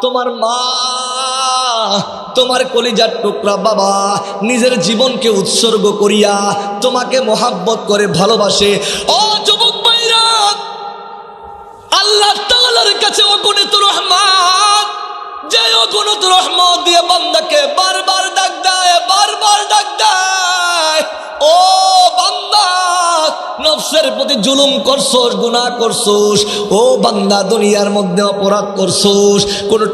তোমার মা, তোমার কলিজার টুকরা বাবা নিজের জীবনকে উৎসর্গ করিয়া তোমাকে মোহাব্বত করে ভালোবাসে। ও যুবক আল্লাহ তাআলার কাছে অগণিত রহমান যে অগণিত রহমত দিয়ে বান্দাকে বারবার ডাক দেয়, বারবার ডাক ও বান্দা, নফসের প্রতি জুলুম ও বান্দা, দুনিয়ার মধ্যে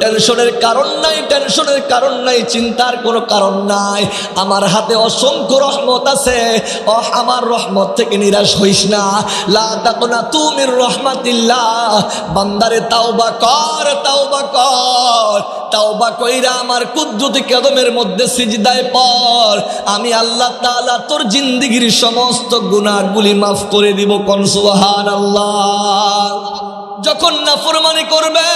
টেনশনের কারণ নাই, টেনশনের কারণ নাই, চিন্তার কোনো কারণ নাই, আমার হাতে অসংখ্য রহমত আছে ও আমার রহমত থেকে নিরাশ হইস না, লা তুমির বান্দারে তাওবা কর তাওবা কর তাওবা কইরা আমার কুদ্দুতি কদমের মধ্যে সিজদায় পর, আমি আল্লাহ তাআলা তোর জিন্দিগির সমস্ত গুনাহগুলি মাফ করে দিব কনসুহান আল্লাহ যখন নাফরমানি করবে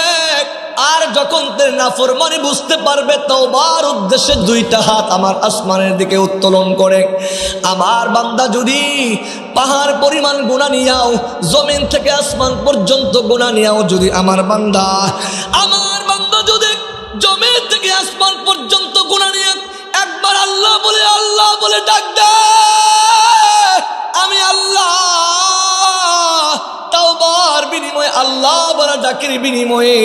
আর যখন নাফরমানি বুঝতে পারবে, তওবার উদ্দেশ্যে দুইটা হাত আমার আসমানের দিকে উত্তোলন করে। আমার বান্দা যদি পাহাড় পরিমাণ গুণা নিয়াও, জমিন থেকে আসমান পর্যন্ত গুণা নিয়াও যদি আমার বান্দা আমার বান্দা যদি জমিন থেকে আসমান পর্যন্ত গুণা নিয়ে একবার আল্লাহ বলে আল্লাহ বলে ডাক দেয় আমি আল্লাহ বিনিময়ে আল্লাহ বলা ডাকের বিনিময়ে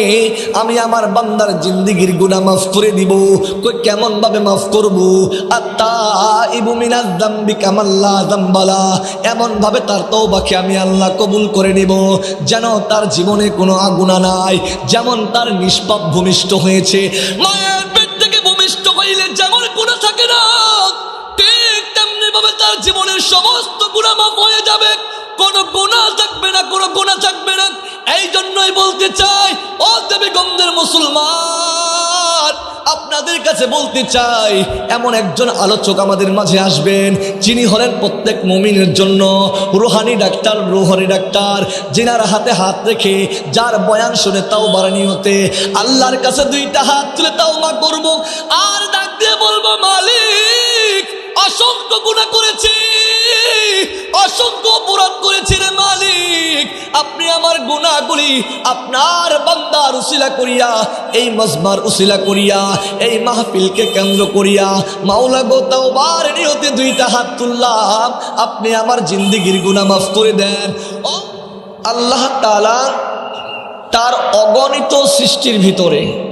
আমি আমার বান্দার জিন্দিগির গুনাহ মাফ করে দিব। কই কেমন ভাবে মাফ করব? আত্তা ইবু মিনাজ দাম্বি কামাল্লা দাম্বালা। এমন ভাবে তার তওবাকে আমি আল্লাহ কবুল করে নিব, যেন তার জীবনে কোনো আগুনা নাই, যেমন তার নিষ্পাপ ভূমিষ্ঠ হয়েছে। মায়ের পেট থেকে ভূমিষ্ঠ হইলে যেমন গুণা থাকে না তার জীবনের সমস্ত গুণা মাফ হয়ে যাবে। কোনো গুণা থাকবে না, কোনো গুণা থাকবে না। এই জন্যই বলতে চাই, ও দেবী গন্ধের মুসলমান, আপনাদের কাছে বলতে চাই, এমন একজন আলোচক আমাদের মাঝে আসবেন, যিনি হলেন প্রত্যেক মমিনের জন্য রুহানি ডাক্তার রুহানি ডাক্তার, যিনার হাতে হাত রেখে যার বয়ান শুনে তাও বারানি হতে, আল্লাহর কাছে দুইটা হাত তুলে তাও মা করব, আর ডাক দিয়ে বলব, মালিক অসংখ্য গুণা করেছি, অসংখ্য অপরাধ করেছি রে মালিক। আপনি আমার গুণাগুলি আপনার বান্দার উসিলা করিয়া, এই মজবার উসিলা করিয়া, এই মাহফিলকে কেন্দ্র করিয়া, মাওলা গো তাওবার নিয়তে দুইটা হাত তুললাম। আপনি আমার জিন্দিগির গুণা মাফ করে দেন। ও আল্লাহ তালা তার অগণিত সৃষ্টির ভিতরে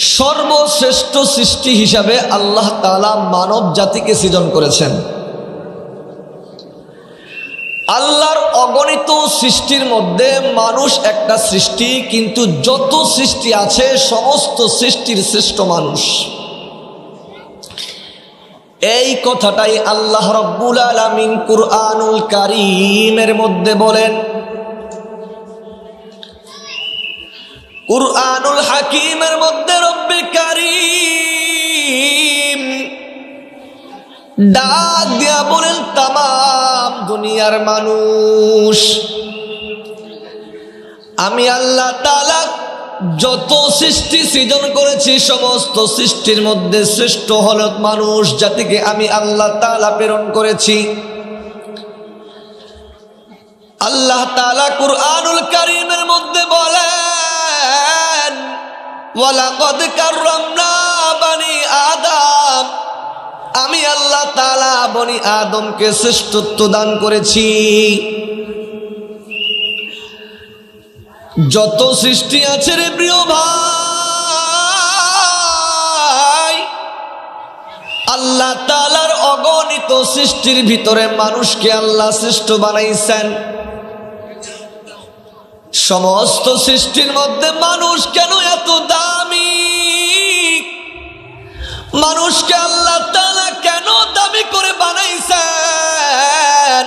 সর্বশ্রেষ্ঠ সৃষ্টি হিসাবে আল্লাহ তাআলা মানব জাতিকে সৃজন করেছেন। আল্লাহর অগণিত সৃষ্টির মধ্যে মানুষ একটা সৃষ্টি, কিন্তু যত সৃষ্টি আছে, সমস্ত সৃষ্টির শ্রেষ্ঠ মানুষ। এই কথাটাই আল্লাহ রব্বুল আলামিন কুরআনুল কারিমের মধ্যে বলেন। কুরআনুল হাকিমের মধ্যে ডাক দিয়া বলেন তাম দুনিয়ার মানুষ, আমি আল্লাহ তালা যত সৃষ্টি সৃজন করেছি, সমস্ত সৃষ্টির মধ্যে শ্রেষ্ঠ হল মানুষ জাতিকে আমি আল্লাহ তালা প্রেরণ করেছি। আল্লাহ তালা কুরআনুল কারীমের মধ্যে বলেন, ওয়ালাকদ কাররামনা বানি আদম আমি আল্লাহ তালা বনি আদমকে শ্রেষ্ঠত্ব দান করেছি। যত সৃষ্টি আছে রে প্রিয় ভাই, আল্লাহ তালার অগণিত সৃষ্টির ভিতরে মানুষকে আল্লাহ শ্রেষ্ঠ বানাইছেন। সমস্ত সৃষ্টির মধ্যে মানুষ কেন এত দামি? মানুষকে আল্লাহ তালা কেন দামি করে বানাইছেন?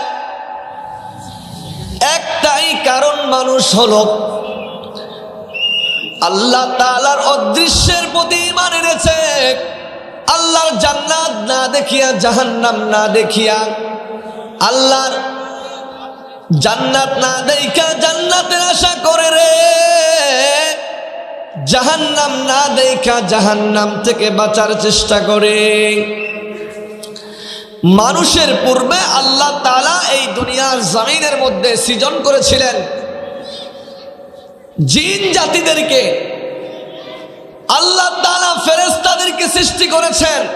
একটাই কারণ মানুষ হলো আল্লাহ তালার অদৃশ্যের প্রতি ইমান এনেছে। আল্লাহর জান্নাত না দেখিয়া, জাহান্নাম না দেখিয়া, আল্লাহর জান্নাত না দেখা জান্নাতের আশা করে রে। জাহান্নাম না দেখা জাহান্নাম থেকে বাঁচার চেষ্টা করে। মানুষের পূর্বে আল্লাহ তালা এই দুনিয়ার জামিনের মধ্যে সৃজন করেছিলেন। জিন জাতিদেরকে, আল্লাহ তাআলা ফেরেশতাদেরকে সৃষ্টি করেছেন।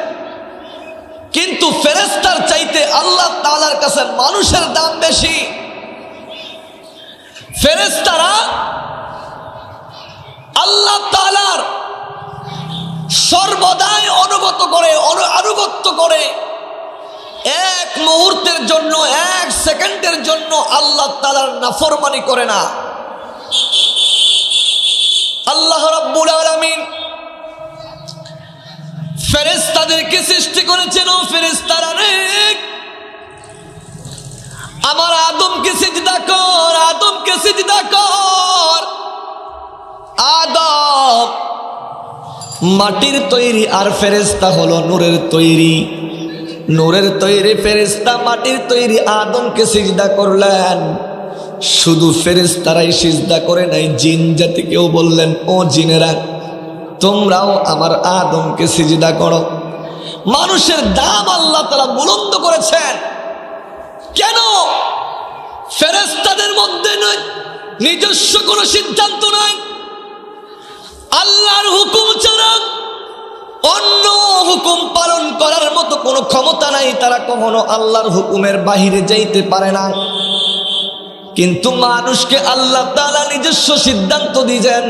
কিন্তু ফেরেস্তার চাইতে আল্লাহ তাআলার কাছে মানুষের দাম বেশি। ফেরেশতারা আল্লাহ তাআলার সর্বদাই অনুগত করে আনুগত্য করে এক মুহূর্তের জন্য, এক সেকেন্ডের জন্য আল্লাহ তালার নাফরমানি করে না। আল্লাহ রাব্বুল আলামিন ফেরেশতাদেরকে সৃষ্টি করেছেন, ও ফেরেশতারা অনেক। আমার আদমকে সিজদা কর, আদমকে সিজদা মাটির তৈরি আর ফেরেস্তা হলো নূরের তৈরি। নূরের তৈরি ফেরেস্তা মাটির তৈরি আদমকে সিজদা করলেন। শুধু ফেরেস্তারাই সিজদা করে নাই, জিন জাতিকেও বললেন, ও জিনেরা, তোমরাও আমার আদমকে সিজদা করো। মানুষের দাম আল্লাহ তারা বুলন্দ করেছেন। কেন? ফেরেস্তাদের মধ্যে নয়, নিজস্ব কোনো সিদ্ধান্ত নাই আল্লাহর হুকুম ছাড়া অন্য হুকুম পালন করার মতো কোনো ক্ষমতা নাই, তারা কখনো আল্লাহর হুকুমের বাহিরে যাইতে পারে না। কিন্তু মানুষকে আল্লাহ তালা নিজস্ব সিদ্ধান্ত দিয়েছেন,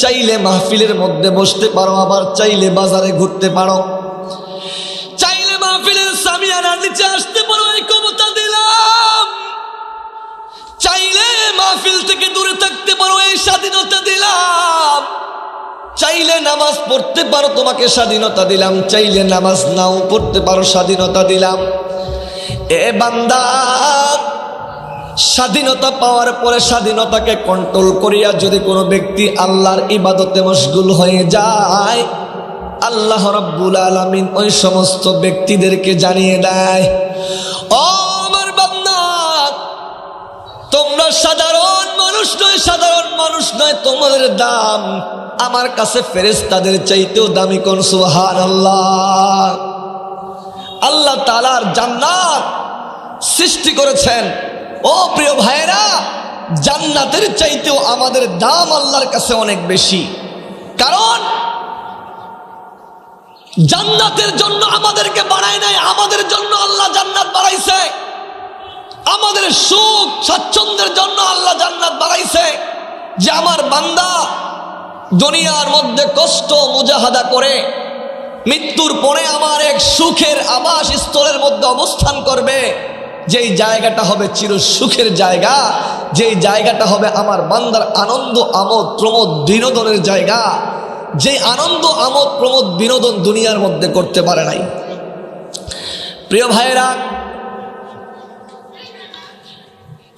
চাইলে মাহফিলের মধ্যে বসতে পারো, আবার চাইলে বাজারে ঘুরতে পারো। মাহফিল থেকে দূরে থাকতে পারো, এই স্বাধীনতা দিলাম। চাইলে নামাজ পড়তে পারো, তোমাকে স্বাধীনতা দিলাম। চাইলে নামাজ নাও পড়তে পারো, স্বাধীনতা দিলাম। এ বান্দা, স্বাধীনতা পাওয়ার পরে স্বাধীনতাকে কন্ট্রোল করিয়া যদি কোনো ব্যক্তি আল্লাহর ইবাদতে মশগুল হয়ে যায়, আল্লাহ রাব্বুল আলামিন ওই সমস্ত ব্যক্তিদেরকে জানিয়ে দেয়, ও তোমরা সাধারণ মানুষ নয়, সাধারণ মানুষ নয়, তোমাদের দাম আমার কাছে ফেরেশতাদের চাইতেও দামি কোন সুহান আল্লাহ আল্লাহ তালার জান্নাত সৃষ্টি করেছেন। ও প্রিয় ভাইরা জান্নাতের চাইতেও আমাদের দাম আল্লাহর কাছে অনেক বেশি। কারণ জান্নাতের জন্য আমাদেরকে বানায় নাই, আমাদের জন্য আল্লাহ জান্নাত বাড়াইছে। আমাদের সুখ, স্বাচ্ছন্দ্যের জন্য আল্লাহ জান্নাত বাড়াইছে যে আমার বান্দা দুনিয়ার মধ্যে কষ্ট, মুজাহাদা করে মৃত্যুর পরে আমার এক সুখের আবাস স্থলের মধ্যে অবস্থান করবে। যেই জায়গাটা হবে চির সুখের জায়গা, যেই জায়গাটা হবে আমার বান্দার আনন্দ, আমোদ, প্রমোদ, বিনোদনের জায়গা। যে আনন্দ, আমোদ, প্রমোদ, বিনোদন দুনিয়ার মধ্যে করতে পারে নাই। প্রিয় ভাইয়েরা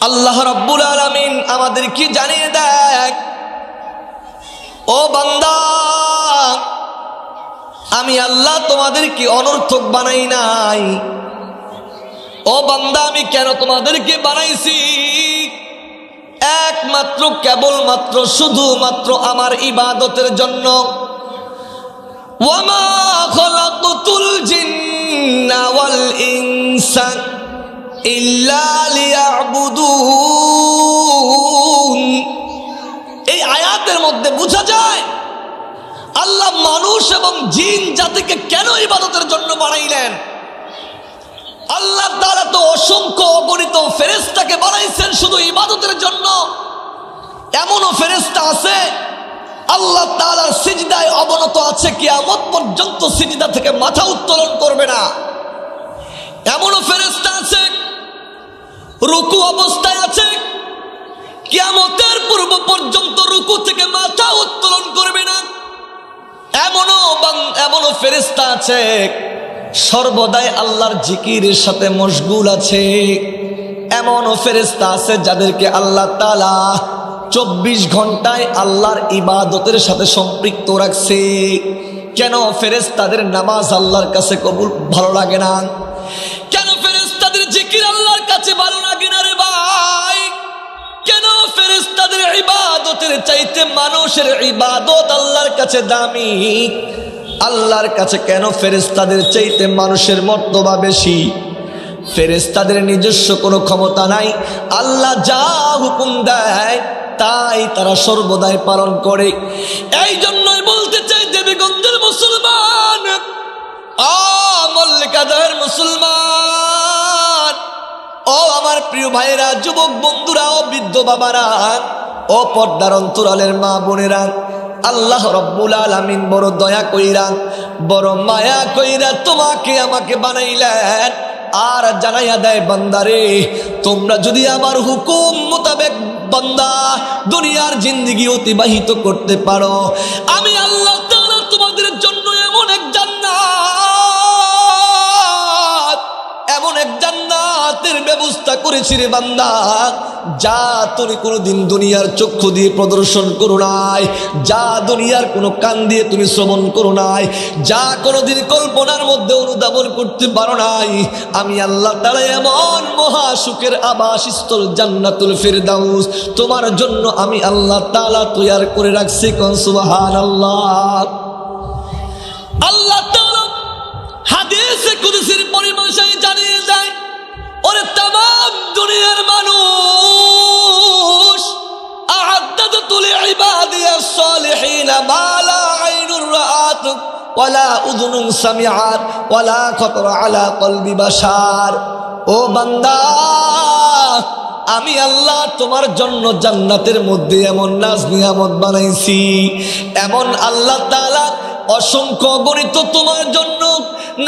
আল্লাহ রব্বুল আলমিন আমাদের কি জানিয়ে দেয়, ও বান্দা, আমি আল্লাহ তোমাদেরকে অনর্থক বানাই নাই। ও বান্দা, আমি কেন তোমাদেরকে বানাইছি? একমাত্র, কেবলমাত্র, শুধুমাত্র আমার ইবাদতের জন্য। ওয়ামা খলাকুতুল জিন্না ওয়াল ইনসান এই আয়াতের মধ্যে বোঝা যায়, আল্লাহ মানুষ এবং জিন জাতিকে কেন ইবাদতের জন্য বানাইলেন? আল্লাহ তারা তো অসংখ্য অগণিত ফেরেস্তাকে বানাইছেন শুধু ইবাদতের জন্য। এমনও ফেরেস্তা আছে, আল্লাহ তালার সিজদায় অবনত আছে, কিয়ামত পর্যন্ত সিজদা থেকে মাথা উত্তোলন করবে না। এমনও ফেরেস্তা আছে রুকু অবস্থায় আছে। কিয়ামতের পূর্ব পর্যন্ত রুকু থেকে মাথা উত্তোলন করবে না। এমনও এমনও ফেরেস্তা আছে। সর্বদাই আল্লাহর জিকিরের সাথে মশগুল আছে। এমনও ফেরেস্তা আছে যাদেরকে আল্লাহ তালা চব্বিশ ঘন্টায় আল্লাহর ইবাদতের সাথে সম্পৃক্ত রাখছে। কেন ফেরেস তাদের নামাজ আল্লাহর কাছে কবুল ভালো লাগে না? জিকির আল্লাহর কাছে ভালো লাগে না রে ভাই। কেন ফেরেস্তাদের ইবাদতের চাইতে মানুষের ইবাদত আল্লাহর কাছে দামি? আল্লাহর কাছে কেন ফেরেস্তাদের চাইতে মানুষের মর্তবা বেশি? ফেরেস্তাদের নিজস্ব কোনো ক্ষমতা নাই। আল্লাহ যা হুকুম দেয়, তাই তারা সর্বদাই পালন করে। এই জন্যই বলতে চাই দেবীগঞ্জের মুসলমান ও মল্লিকাদের মুসলমান। ও আমার প্রিয় ভাইরা যুবক বন্ধুরা, ও বৃদ্ধ বাবারা, ও পর্দার অন্তরালের মা বোনেরা, আল্লাহ রব্বুল আলামিন বড় দয়া কইরা, বড় মায়া কইরা তোমাকে আমাকে বানাইলেন আর জানাইয়া দেয় বান্দারে তোমরা যদি আমার হুকুম মোতাবেক বান্দা দুনিয়ার জিন্দিগি অতিবাহিত করতে পারো, আমি আল্লাহ করেছি রে বান্দা। যা তুমি কোনোদিন দুনিয়ার চক্ষু দিয়ে প্রদর্শন করো নাই, যা দুনিয়ার কোনো কান দিয়ে তুমি শ্রবণ করো নাই, যা কোনোদিন কল্পনার মধ্যে অনুধাবন করতে পারো নাই। আমি আল্লাহ তারা এমন মহা সুখের আবাস স্থল জান্নাতুল ফেরদাউস, তোমার জন্য আমি আল্লাহ তালা তৈয়ার করে রাখছি কনসুবাহান আল্লাহ আল্লাহ হাদিসে কুদসির পরিভাষায় জানিয়ে দেয় ওরে তাম দুনিয়ার মানুষ, আহাদ্দাদ তুলে ও বান্দা, আমি আল্লাহ তোমার জন্য জান্নাতের মধ্যে এমন নাজ নিয়ামত বানাইছি। এমন আল্লাহ তাআলা অসংখ্য গণিত তোমার জন্য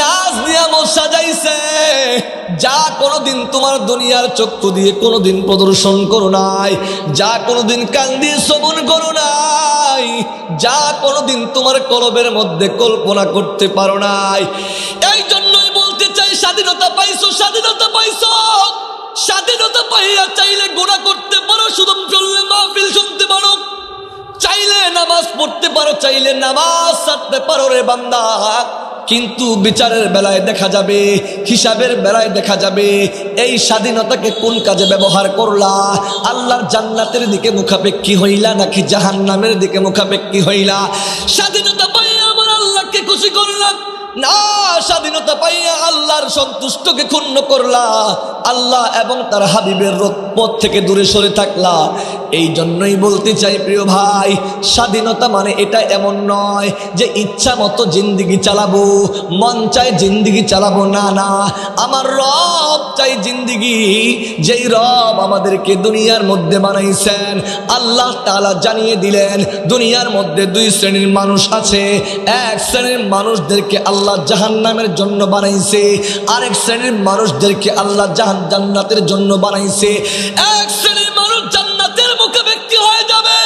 নাজ নিয়ামত সাজাইছে। যা কোনোদিন তোমার দুনিয়ার চক্ষু দিয়ে কোনোদিন প্রদর্শন করো নাই, যা কোনোদিন কান দিয়ে শ্রবণ করো নাই, যা কোনোদিন তোমার কলবের মধ্যে কল্পনা করতে পারো নাই। এই জন্যই বলতে চাই, স্বাধীনতা পাইছো স্বাধীনতা পাইছো। স্বাধীনতা পাইয়া চাইলে গোড়া করতে পারো, শুধু চললে মাহফিল শুনতে পারো। চাইলে নামাজ পড়তে পারো, চাইলে নামাজ ছাড়তে পারো রে বান্দা। কিন্তু বিচারের বেলায় দেখা যাবে, হিসাবের বেলায় দেখা যাবে, এই স্বাধীনতাকে কোন কাজে ব্যবহার করলা? আল্লাহর জান্নাতের দিকে মুখাপেক্ষি হইলা নাকি জাহান্নামের দিকে মুখাপেক্ষি হইলা? স্বাধীনতা পাইয়া আমার আল্লাহকে খুশি করলাম না, স্বাধীনতা পাইয়া আল্লাহর সন্তুষ্টকে ক্ষুণ্ণ করলা। আল্লাহ এবং তার হাবিবের পথ থেকে দূরে সরে থাকলা। এই জন্যই বলতে চাই, প্রিয় ভাই, স্বাধীনতা মানে এটা এমন নয় যে ইচ্ছা মতো জিন্দিগি চালাবো, মন চাই জিন্দিগি চালাবো। না না, আমার রব চাই জিন্দিগি, যেই রব আমাদেরকে দুনিয়ার মধ্যে বানাইছেন। আল্লাহ তাআলা জানিয়ে দিলেন, দুনিয়ার মধ্যে দুই শ্রেণির মানুষ আছে। এক শ্রেণির মানুষদেরকে আল্লাহ জাহান্নামের জন্য বানাইছে, আরেক শ্রেণির মানুষদেরকে আল্লাহ জাহান জান্নাতের জন্য বানাইছে। এক শ্রেণির যাবে।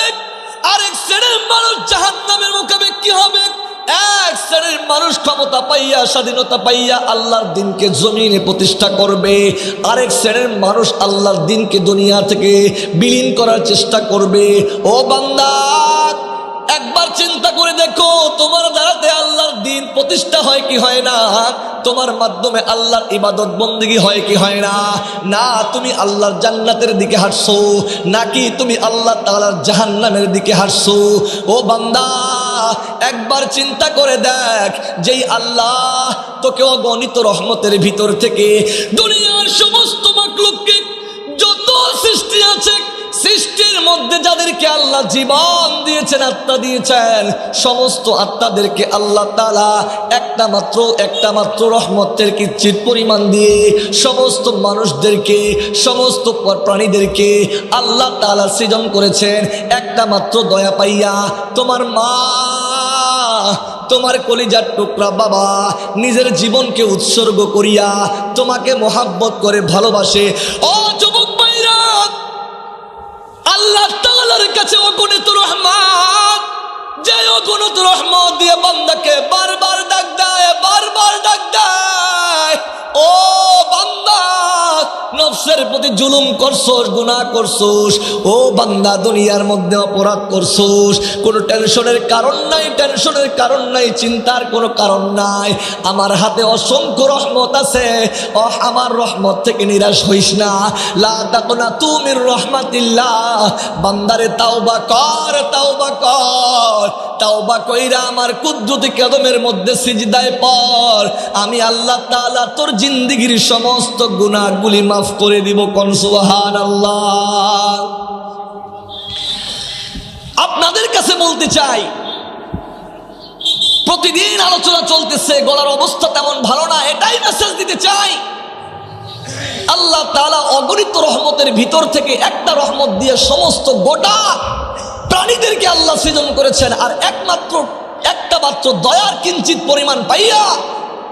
আরেক শ্রেণির মানুষ জাহান্নামের মুখে কি হবে। এক শ্রেণির মানুষ ক্ষমতা পাইয়া, স্বাধীনতা পাইয়া আল্লাহর দিনকে জমিনে প্রতিষ্ঠা করবে। আরেক শ্রেণির মানুষ আল্লাহর দিনকে দুনিয়া থেকে বিলীন করার চেষ্টা করবে। ও বান্দা, একবার করে দেখো, তোমার দ্বারাতে আল্লাহর দিন প্রতিষ্ঠা হয় কি হয় না? তোমার মাধ্যমে আল্লাহর ইবাদত বন্দিগি হয় কি হয় না? না, তুমি আল্লাহর জান্নাতের দিকে হাঁটছো, নাকি তুমি আল্লাহ তাআলার জাহান্নামের দিকে হাঁটছো? ও বান্দা, একবার চিন্তা করে দেখ, যেই আল্লাহ তোকে অগণিত রহমতের ভিতর থেকে দুনিয়ার সমস্ত মাকলুককে যত সৃষ্টি আছে সৃষ্টির মধ্যে যাদেরকে আল্লাহ জীবন দিয়েছেন, আত্মা দিয়েছেন, সমস্ত আত্মাদেরকে আল্লাহ তালা একটা মাত্র একটা মাত্র রহমতের কিচ্ছিত পরিমাণ দিয়ে সমস্ত মানুষদেরকে, সমস্ত প্রাণীদেরকে আল্লাহ তালা সৃজন করেছেন। একটা মাত্র দয়া পাইয়া তোমার মা, তোমার কলিজার টুকরা বাবা নিজের জীবনকে উৎসর্গ করিয়া তোমাকে মোহাব্বত করে ভালোবাসে। ও আল্লাহ তাআলার কাছে অগণিত রহমান যে অগণিত রহমত দিয়ে বান্দাকে বারবার ডাক দেয়, বারবার ডাক ও বান্দা, নফসের প্রতি জুলুম ও বান্দা, দুনিয়ার মধ্যে টেনশনের কারণ নাই, টেনশনের কারণ নাই, চিন্তার কোনো কারণ নাই, আমার হাতে অসংখ্য আছে ও আমার থেকে নিরাশ হইস না তুমির বান্দারে তাওবা কর তাওবা কর তাওবা কইরা আমার কুদ্দুতি কদমের মধ্যে সিজদায় পর, আমি আল্লাহ তোর জিন্দিগির সমস্ত মাফ করে দিব আপনাদের কাছে বলতে চাই, প্রতিদিন আলোচনা চলতেছে, গলার অবস্থা তেমন ভালো না, এটাই মেসেজ দিতে চাই। আল্লাহ তাআলা অগণিত রহমতের ভিতর থেকে একটা রহমত দিয়ে সমস্ত গোটা প্রাণীদেরকে আল্লাহ সৃজন করেছেন। আর একমাত্র একটা মাত্র দয়ার কিঞ্চিত পরিমাণ পাইয়া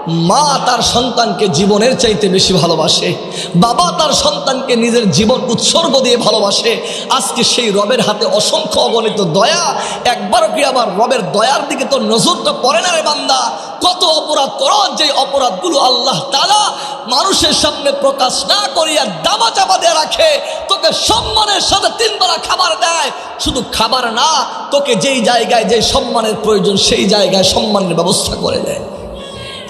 মা তার সন্তানকে জীবনের চাইতে বেশি ভালোবাসে। বাবা তার সন্তানকে নিজের জীবন উৎসর্গ দিয়ে ভালোবাসে। আজকে সেই রবের হাতে অসংখ্য অগণিত দয়া। একবারও কি আবার রবের দয়ার দিকে তো নজরটা পড়ে না রে বান্দা? কত অপরাধ করো যে অপরাধগুলো আল্লাহ তালা মানুষের সামনে প্রকাশ না করিয়া দামা চাপা দিয়ে রাখে। তোকে সম্মানের সাথে তিনবেলা খাবার দেয়। শুধু খাবার না, তোকে যেই জায়গায় যে সম্মানের প্রয়োজন, সেই জায়গায় সম্মানের ব্যবস্থা করে দেয়।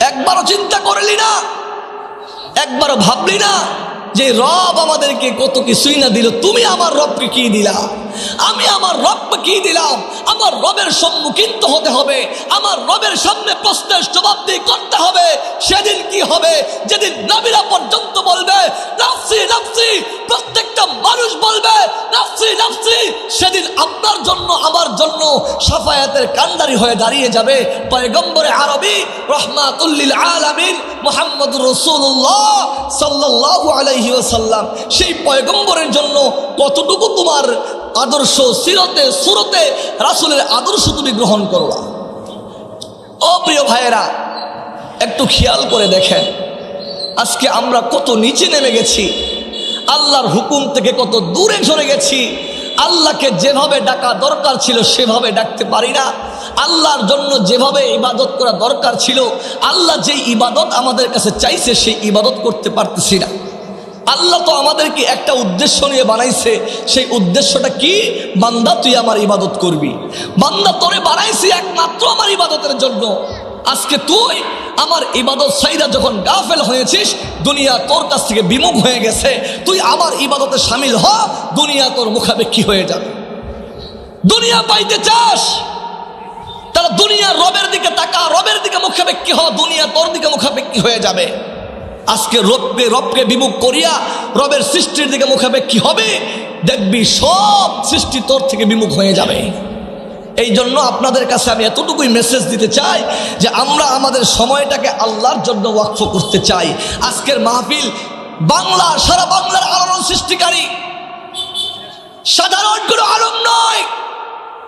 একবারও চিন্তা করলি না? একবারও ভাবলি না? যে রব আমাদেরকে কত কিছুই না দিল, তুমি আমার রবকে কি দিলা? আমি আমার রবকে কি দিলাম? আমার রবের সম্মুখীন তো হতে হবে, আমার রবের সামনে প্রশ্নের জবাবদিহি করতে হবে, সেদিন কি হবে? যেদিন নবীরা পর্যন্ত বলবে, নাফসি নাফসি, প্রত্যেকটা মানুষ বলবে, নাফসি নাফসি। সেদিন আপনার জন্য, আমার জন্য সাফায়াতের কান্দারি হয়ে দাঁড়িয়ে যাবে পয়গম্বরে আরবি, রহমাতুল্লিল আলামিন মোহাম্মদ রসুল্লাহ সাল্লাল্লাহু আলাইহি ওয়াসাল্লাম, সেই পয়গম্বরের জন্য কতটুকু তোমার আদর্শ সিরতে, সুরতে, রাসূলের আদর্শ তুমি গ্রহণ করলা? ও প্রিয় ভাইয়েরা, একটু খেয়াল করে দেখেন, আজকে আমরা কত নিচে নেমে গেছি, আল্লাহর হুকুম থেকে কত দূরে সরে গেছি, আল্লাহকে যেভাবে ডাকা দরকার ছিল সেভাবে ডাকতে পারি না, আল্লাহর জন্য যেভাবে ইবাদত করা দরকার ছিল, আল্লাহ যে ইবাদত আমাদের কাছে চাইছে, সেই ইবাদত করতে পারতেছি না। আল্লাহ তো আমাদেরকে একটা উদ্দেশ্য নিয়ে বানাইছে। সেই উদ্দেশ্যটা কি? বান্দা, তুই আমার ইবাদত করবি। বান্দা, তোরে বানাইছি একমাত্র আমার ইবাদতের জন্য। আজকে তুই আমার ইবাদত সাইরা যখন গাফেল হয়েছিস, দুনিয়া তোর কাছ থেকে বিমুখ হয়ে গেছে। তুই আমার ইবাদতে সামিল হ, দুনিয়া তোর মুখাপেক্ষী হয়ে যাবে। দুনিয়া পাইতে চাস? তারা দুনিয়া রবের দিকে তাকা, রবের দিকে মুখাপেক্ষী হ, দুনিয়া তোর দিকে মুখাপেক্ষী হয়ে যাবে। আজকে রবকে রবকে বিমুখ করিয়া রবের সৃষ্টির দিকে মুখাপেক্ষী হবে দেখবি সব সৃষ্টি তোর থেকে বিমুখ হয়ে যাবে। এই জন্য আপনাদের কাছে আমি এতটুকুই মেসেজ দিতে চাই যে আমরা আমাদের সময়টাকে আল্লাহর জন্য ওয়াকফ করতে চাই। আজকের মাহফিল বাংলা, সারা বাংলার আলোড়ন সৃষ্টিকারী। সাধারণ কোনো আলম নয়।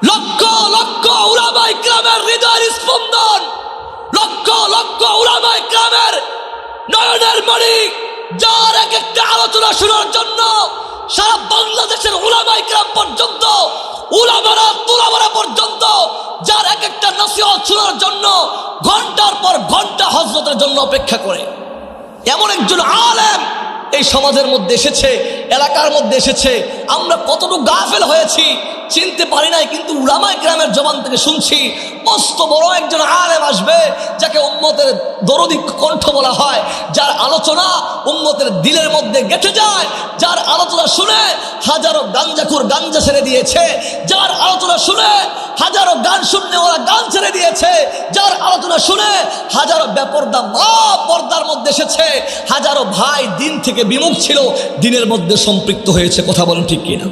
লক্ষ লক্ষ উলামাই গ্রামের হৃদয়ের স্পন্দন। লক্ষ লক্ষ উলামাই গ্রামের নয়নের মালিক, যার এক একটা আলোচনা শোনার জন্য সারা বাংলাদেশের উলামাই গ্রাম পর্যন্ত, উলামারা, তুলামারা পর্যন্ত যার এক একটা নসিহত শোনার জন্য ঘণ্টার পর ঘণ্টা হজরতের জন্য অপেক্ষা করে। এমন একজন আলেম এই সমাজের মধ্যে এসেছে এলাকার মধ্যে এসেছে। আমরা কতটুকু গাফেল হয়েছি, চিনতে পারি নাই, কিন্তু উলামাই গ্রামের জবান থেকে শুনছি, মস্ত বড় একজন আলেম আসবে, যাকে উম্মতের দরদি কণ্ঠ বলা হয়, যার আলোচনা উম্মতের দিলের মধ্যে গেঁথে যায়, যার আলোচনা শুনে হাজারো গাঞ্জাখুর গাঞ্জা ছেড়ে দিয়েছে, যার আলোচনা শুনে হাজারো গান শুনলে ওরা গান ছেড়ে দিয়েছে, যার আলোচনা শুনে হাজারো বেপর্দা মা পর্দার মধ্যে এসেছে, হাজারো ভাই দিন থেকে বিমুখ ছিল, দিনের মধ্যে সম্পৃক্ত হয়েছে, কথা বলেন ঠিক কিনা।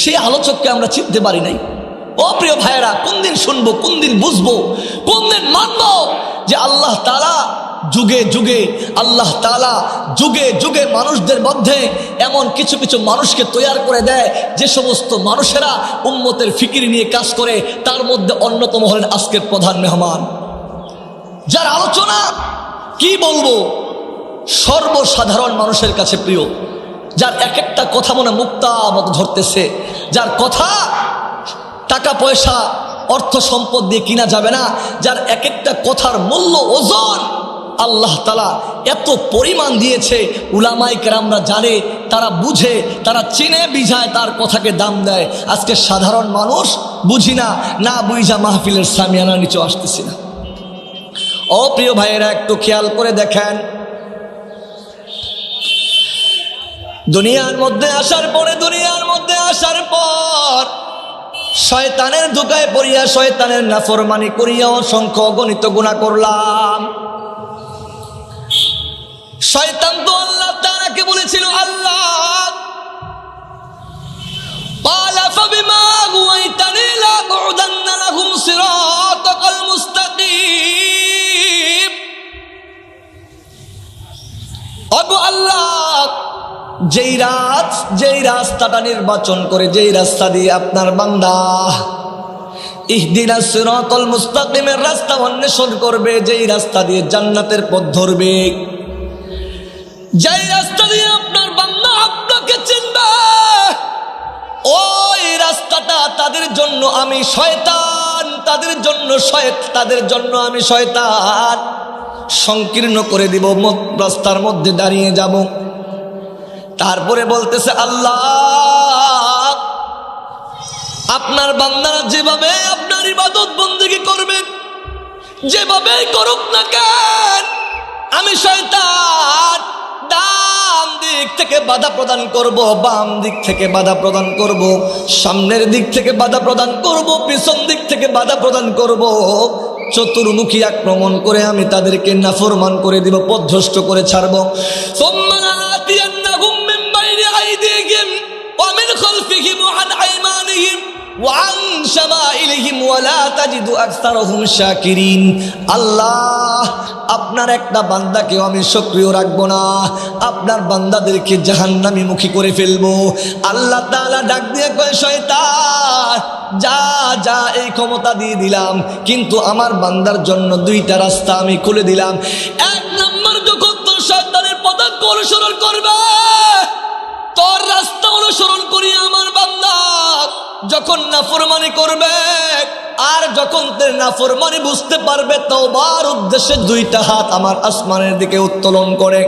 সে আলোচককে আমরা চিনতে পারি নাই। ও প্রিয় ভাইয়েরা, কোন দিন শুনব, কোন দিন বুঝব, কোন দিন মানবো যে আল্লাহ তালা যুগে যুগে, আল্লাহ তালা যুগে যুগে মানুষদের মধ্যে এমন কিছু কিছু মানুষকে তৈয়ার করে দেয়, যে সমস্ত মানুষেরা উম্মতের ফিকির নিয়ে কাজ করে, তার মধ্যে অন্যতম হলেন আজকের প্রধান মেহমান। যার আলোচনা, কি বলব, সর্বসাধারণ মানুষের কাছে প্রিয়। যার এক একটা কথা মনে মুক্তা মতো ধরতেছে, যার কথা টাকা, পয়সা, অর্থ সম্পদ দিয়ে কিনা যাবে না, যার এক একটা কথার মূল্য, ওজন আল্লাহ তালা এত পরিমাণ দিয়েছে উলামাই কেরামরা জানে, তারা বুঝে, তারা চিনে, বিঝায়, তার কথাকে দাম দেয়। আজকে সাধারণ মানুষ বুঝি না না বুঝা মাহফিলের সামিয়ানা নিচে আসতেছি না। অপ্রিয় ভাইয়েরা, একটু খেয়াল করে দেখেন দুনিয়ার মধ্যে আসার পরে, দুনিয়ার মধ্যে আসার পর শয়তানের ধোকায় পড়িয়া শয়তানের নাফরমানি করিয়া অসংখ্য গণিত গুণা করলাম। শয়তান তো আল্লাহ তারাকে বলেছিল, আল্লাহ আল্লাহ যেই রাত, যেই রাস্তাটা নির্বাচন করে, যেই রাস্তা দিয়ে আপনার বান্দা ইহদিনা সিরাতাল মুস্তাকিমের রাস্তা অন্বেষণ করবে, যেই রাস্তা দিয়ে জান্নাতের পথ ধরবে। যেই রাস্তা দিয়ে আপনার বান্দা আপনাকে চিনবে, ওই রাস্তাটা তাদের জন্য আমি শয়তান, তাদের জন্য তাদের জন্য আমি শয়তান। সংকীর্ণ করে দিব রাস্তার মধ্যে দাঁড়িয়ে যাব। তারপরে বলতেছে, আল্লাহ, আপনার বান্দারা যেভাবে আপনার ইবাদত বন্দিগি করবে, যেভাবে করুক না কেন, আমি শয়তান ডান দিক থেকে বাধা প্রদান করব, বাম দিক থেকে বাধা প্রদান করব, সামনের দিক থেকে বাধা প্রদান করব, পিছন দিক থেকে বাধা প্রদান করব, চতুর্মুখী আক্রমণ করে আমি তাদেরকে নাফরমান করে দিব, পথভ্রষ্ট করে ছাড়ব। ثم من بين أيديهم ومن خلفهم وعن أيمانهم وعن شمائلهم ولا تجد أكثرهم شاكرين আল্লাহ আপনার একটা বান্দাকেও আমি সক্রিয় রাখবো না আপনার বান্দাদেরকে জাহান্নামি মুখী করে ফেলবো আল্লাহ তাআলা ডাক দিয়ে কয় শয়তান যা যা এই ক্ষমতা দিয়ে দিলাম কিন্তু আমার বান্দার জন্য দুইটা রাস্তা আমি খুলে দিলাম এক নম্বর যখন তোর শয়তানের পদার্থ অনুসরণ করবে। তোর রাস্তা অনুসরণ করি আমার বান্দা। যখন নাফরমানি করবে, আর যখন নাফরমানি বুঝতে পারবে, তওবার উদ্দেশ্যে দুইটা হাত আমার আসমানের দিকে উত্তোলন করে।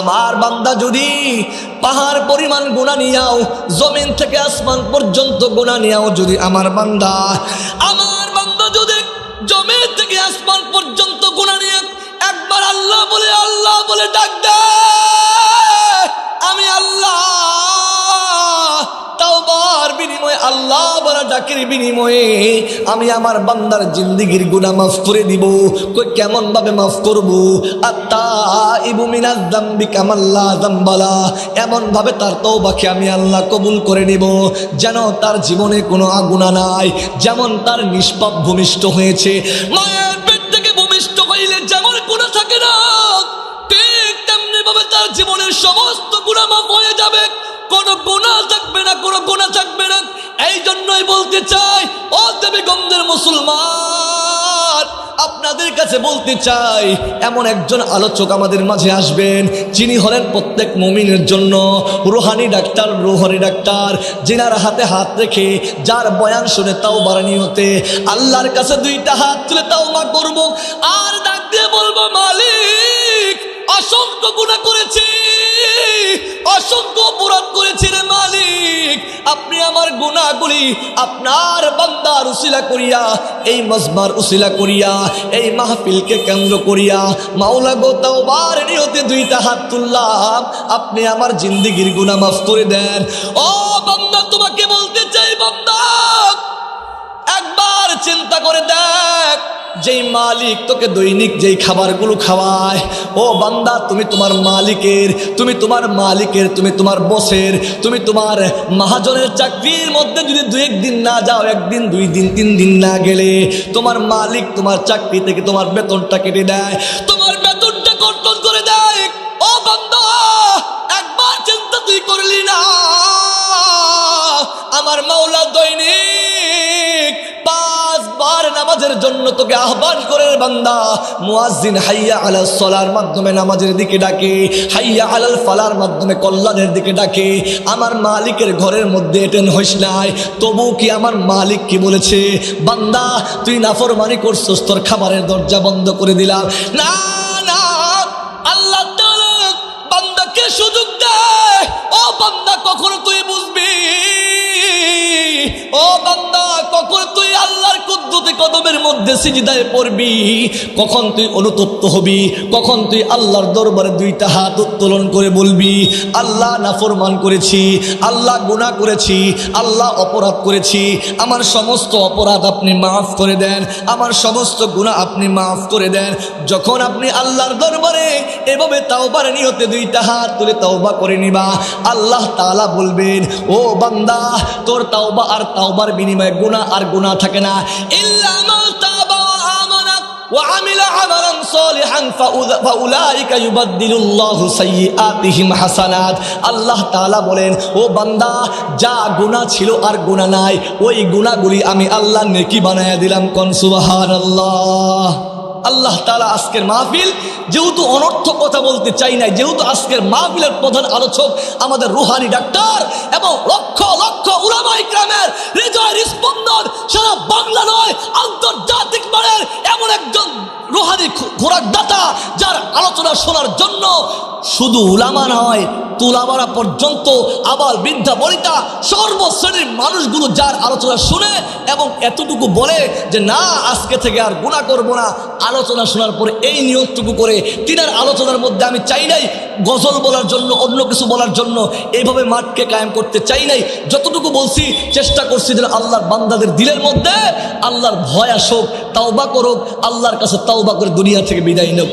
আমার বান্দা, যদি পাহাড় পরিমাণ গুণা নিয়াও, জমিন থেকে আসমান পর্যন্ত গুণা নিয়াও যদি আমার বান্দা। আমার বান্দা, যদি জমিন থেকে আসমান আল্লাহ বলে আল্লাহ বলে ডাক আমি আল্লাহ, তাওবার বিনিময়ে আল্লাহ বিনিময়ে আমি আমার বান্দার জিন্দিগির গুনাহ মাফ করে দিব। কই কেমন ভাবে মাফ করব? আত্তা ইবু মিনাজ দাম্বি কামাল্লা দাম্বালা। এমন ভাবে তার তওবাকে আমি আল্লাহ কবুল করে নেব, যেন তার জীবনে কোনো আগুনা নাই, যেমন তার নিষ্পাপ ভূমিষ্ঠ হয়েছে। মায়ের পেট থেকে ভূমিষ্ঠ হইলে যেমন কোনো ঠিক তেমনি ভাবে তার জীবনের সমস্ত গুণা মাফ হয়ে যাবে। কোনো গুণা থাকবে না, কোনো গুণা থাকবে না। এই জন্যই বলতে চাই, ও গন্ধের গন্ধের মুসলমান আপনাদের কাছে বলতে চাই, এমন একজন আলোচক আমাদের মাঝে আসবেন, যিনি হলেন প্রত্যেক মমিনের জন্য রোহানি ডাক্তার রোহানি ডাক্তার, যিনার হাতে হাত রেখে যার বয়ান শুনে তাও বারানি হতে আল্লাহর কাছে দুইটা হাত তুলে তাও মা করব, আর ডাক দিয়ে বলব, মালিক অসংখ্য গুণা করেছি, অসংখ্য অপরাধ করেছি রে মালিক। আপনি আমার গুণাগুলি আপনার বান্দার উসিলা করিয়া, এই মজমার উসিলা করিয়া, এই মাহফিলকে কেন্দ্র করিয়া, মাওলা গো তাওবার নিয়তে দুইটা হাত তুললাম। আপনি আমার জিন্দিগির গুণা মাফ করে দেন। ও বান্দা, তোমাকে বলতে চাই বান্দা একবার চিন্তা করে দেখ, যেই মালিক তোকে দৈনিক যেই খাবারগুলো খাওয়ায়, ও বান্দা, তুমি তোমার মালিকের, তুমি তোমার মালিকের, তুমি তোমার বসের, তুমি তোমার মহাজনের চাকরির মধ্যে যদি দু একদিন না যাও, একদিন, দুই দিন, তিন দিন না গেলে, তোমার মালিক তোমার চাকরি থেকে তোমার বেতনটা কেটে দেয়, তোমার বেতনটা কর্তন করে দেয়। ও বান্দা, একবার চিন্তা তুই করলি না, আমার মাওলা দৈনিক পাঁচবার নামাজের জন্য তোকে আহ্বান করে বান্দা। মুয়াজ্জিন হাইয়া আলাল সলার মাধ্যমে নামাজের দিকে ডাকে, হাইয়া আলাল ফালার মাধ্যমে কল্যাণের দিকে ডাকে। আমার মালিকের ঘরের মধ্যে এটেন হইস নাই, তবু কি আমার মালিক কি বলেছে? বান্দা, তুই নাফরমানি করছস, তোর খাবারের দরজা বন্ধ করে দিলাম। না না ও বান্দা, কখনো তুই বুঝবি? ও বান্দা, কখন তুই আল্লাহর কুদ্দুতে কদমের মধ্যে সিজদায় পড়বি। কখন তুই অনুতপ্ত হবি, কখন তুই আল্লাহর দরবারে দুইটা হাত উত্তোলন করে বলবি, আল্লাহ নাফরমান করেছি, আল্লাহ গুনাহ করেছি, আল্লাহ অপরাধ করেছি, আমার সমস্ত অপরাধ আপনি মাফ করে দেন, আমার সমস্ত গুনাহ আপনি মাফ করে দেন। যখন আপনি আল্লাহর দরবারে এভাবে তাওবার নিয়তে দুইটা হাত তুলে তাওবা করে নিবা, আল্লাহ তাআলা বলবেন, ও বান্দা, তোর তাওবা আর তাওবার বিনিময়ে গুনাহ আর থাকে না ইল্লা মান তাবা ওয়া আমানা وعمل عملا صالحا فأولئك- فأولئك يبدل الله سيئاتهم حسنات আল্লাহ তাআলা বলেন ও বান্দা যা গুনাহ ছিল আর গুনাহ নাই ওই গুনাহগুলি আমি আল্লাহ নেকি বানায়া দিলাম কোন সুবহানাল্লাহ আল্লাহ তালা আজকের মাহফিল, যেহেতু অনর্থ কথা বলতে চাই নাই, যেহেতু আজকের মাহফিলের প্রধান আলোচক আমাদের রুহানি ডাক্তার এবং লক্ষ লক্ষ উলামা ইকরামের হৃদয়ের স্পন্দন সারা বাংলা নয়, আন্তর্জাতিক মানের এমন একজন রুহানি খোরাক দাতা যার আলোচনা শোনার জন্য শুধু উলামা নয় তুলামারা পর্যন্ত আবার বৃদ্ধা বনিতা সর্বশ্রেণীর মানুষগুলো যার আলোচনা শুনে এবং এতটুকু বলে যে না, আজকে থেকে আর গুণা করব না। আলোচনা শোনার পরে এই নিয়তটুকু করে তিনার আলোচনার মধ্যে আমি চাই নাই গজল বলার জন্য, অন্য কিছু বলার জন্য। এইভাবে মাঠকে কায়েম করতে চাই নাই। যতটুকু বলছি, চেষ্টা করছি যেন আল্লাহর বান্দাদের দিলের মধ্যে আল্লাহর ভয় আসুক, তাওবা করুক, আল্লাহর কাছে তাওবা করে দুনিয়া থেকে বিদায় নেব